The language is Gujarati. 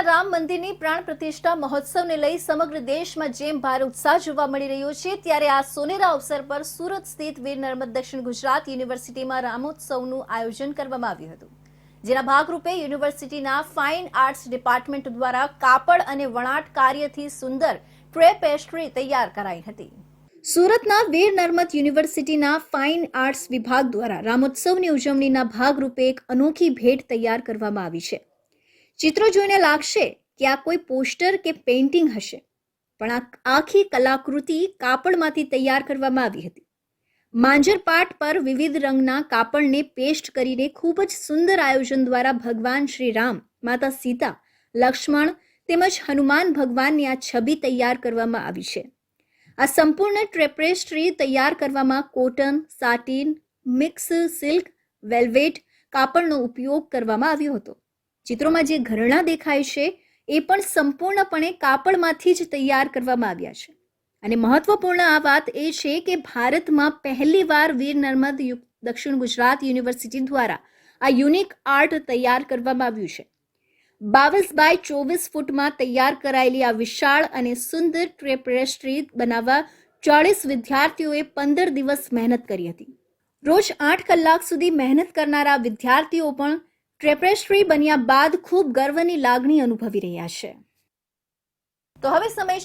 અયોધ્યાના રામ મંદિરની પ્રાણ પ્રતિષ્ઠા મહોત્સવને લઈ સમગ્ર દેશમાં જેમ ભારે ઉત્સાહ જોવા મળી રહ્યો છે, ત્યારે આ સોનેરા અવસર પર સુરત સ્થિત વીર નર્મદ દક્ષિણ ગુજરાત યુનિવર્સિટીમાં રામોત્સવનું આયોજન કરવામાં આવ્યું હતું. જેના ભાગરૂપે યુનિવર્સિટીના ફાઇન આર્ટ્સ ડિપાર્ટમેન્ટ દ્વારા કાપડ અને વણાટ કાર્યથી સુંદર ટ્રે પેસ્ટ્રી તૈયાર કરાઈ હતી. સુરતના વીર નર્મદ યુનિવર્સિટીના ફાઇન આર્ટ્સ વિભાગ દ્વારા રામોત્સવની ઉજવણીના ભાગરૂપે એક અનોખી ભેટ તૈયાર કરવામાં આવી છે. ચિત્રો જોઈને લાગશે કે આ કોઈ પોસ્ટર કે પેઇન્ટિંગ હશે. પણ આ આખી કલાકૃતિ કાપડમાંથી તૈયાર કરવામાં આવી હતી. માંજર પાટ પર વિવિધ રંગના કાપડને પેસ્ટ કરીને ખૂબ જ સુંદર આયોજન દ્વારા ભગવાન શ્રી રામ, માતા સીતા, લક્ષ્મણ તેમજ હનુમાન ભગવાનની આ છબી તૈયાર કરવામાં આવી છે. આ સંપૂર્ણ ટ્રેપેસ્ટ્રી તૈયાર કરવામાં cotton, satin, mix, silk, velvet કાપડનો ઉપયોગ કરવામાં આવ્યો હતો. ચિત્રોમાં જે ઘરણા દેખાય છે, એ પણ સંપૂર્ણપણે કાપડમાંથી જ તૈયાર કરવામાં આવ્યા છે. અને મહત્વપૂર્ણ આ વાત એ છે કે ભારતમાં પહેલીવાર વીર નર્મદ દક્ષિણ ગુજરાત યુનિવર્સિટી દ્વારા આ યુનિક આર્ટ તૈયાર કરવામાં આવ્યું છે. બાવીસ બાય ચોવીસ ફૂટમાં તૈયાર કરાયેલી આ વિશાળ અને સુંદર ટ્રેપરેસ્ટ્રી બનાવવા ચાળીસ વિદ્યાર્થીઓએ પંદર દિવસ મહેનત કરી હતી. રોજ આઠ કલાક સુધી મહેનત કરનારા વિદ્યાર્થીઓ પણ ટ્રેપેસ્ટ્રી બન્યા બાદ ખૂબ ગર્વની લાગણી અનુભવી રહ્યા છે. તો હવે સમય